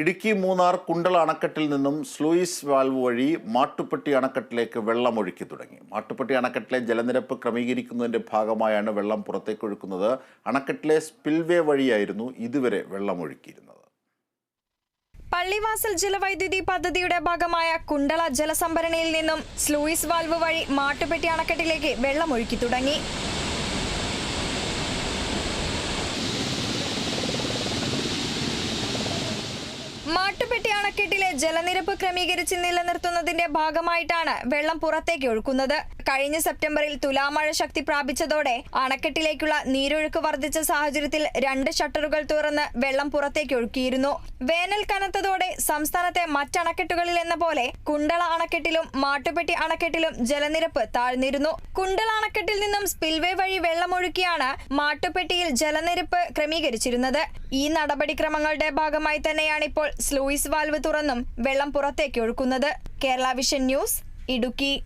ഇടുക്കി മൂന്നാർ കുണ്ടള അണക്കെട്ടിൽ നിന്നും sluice valve വഴി മാട്ടുപ്പെട്ടി അണക്കെട്ടിലേക്ക് വെള്ളം ഒഴുക്കി തുടങ്ങി. മാട്ടുപ്പെട്ടി അണക്കെട്ടിലെ ജലനിരപ്പ് ക്രമീകരിക്കുന്നതിന്റെ ഭാഗമായാണ് വെള്ളം പുറത്തേക്ക് പുറത്തേക്കൊഴുക്കുന്നത് അണക്കെട്ടിലെ സ്പിൽവേ വഴിയായിരുന്നു ഇതുവരെ വെള്ളം ഒഴുക്കിയിരുന്നത്. പള്ളിവാസൽ ജലവൈദ്യുതി പദ്ധതിയുടെ ഭാഗമായ കുണ്ടള ജലസംഭരണിയിൽ നിന്നും സ്ലൂയിസ് വാൽവ് വഴി മാട്ടുപെട്ടി അണക്കെട്ടിലേക്ക് വെള്ളം ഒഴുക്കി തുടങ്ങി. മാട്ടുപെട്ടി അണക്കെട്ടിലെ ജലനിരപ്പ് ക്രമീകരിച്ച് നിലനിർത്തുന്നതിന്റെ ഭാഗമായിട്ടാണ് വെള്ളം പുറത്തേക്ക് ഒഴുക്കുന്നത്. കഴിഞ്ഞ സെപ്റ്റംബറിൽ തുലാമഴ ശക്തി പ്രാപിച്ചതോടെ അണക്കെട്ടിലേക്കുള്ള നീരൊഴുക്ക് വർദ്ധിച്ച സാഹചര്യത്തിൽ രണ്ട് ഷട്ടറുകൾ തുറന്ന് വെള്ളം പുറത്തേക്ക് ഒഴുക്കിയിരുന്നു. വേനൽ കനത്തതോടെ സംസ്ഥാനത്തെ മറ്റണക്കെട്ടുകളിൽ എന്ന പോലെ കുണ്ടള അണക്കെട്ടിലും മാട്ടുപെട്ടി അണക്കെട്ടിലും ജലനിരപ്പ് താഴ്ന്നിരുന്നു. കുണ്ടള അണക്കെട്ടിൽ നിന്നും സ്പിൽവേ വഴി വെള്ളമൊഴുക്കിയാണ് മാട്ടുപെട്ടിയിൽ ജലനിരപ്പ് ക്രമീകരിച്ചിരുന്നത്. ഈ നടപടിക്രമങ്ങളുടെ ഭാഗമായി തന്നെയാണ് ഇപ്പോൾ സ്ലൂയിസ് വാൽവ് തുറന്നും വെള്ളം പുറത്തേക്ക് ഒഴുക്കുന്നത്. Kerala Vision News Idukki.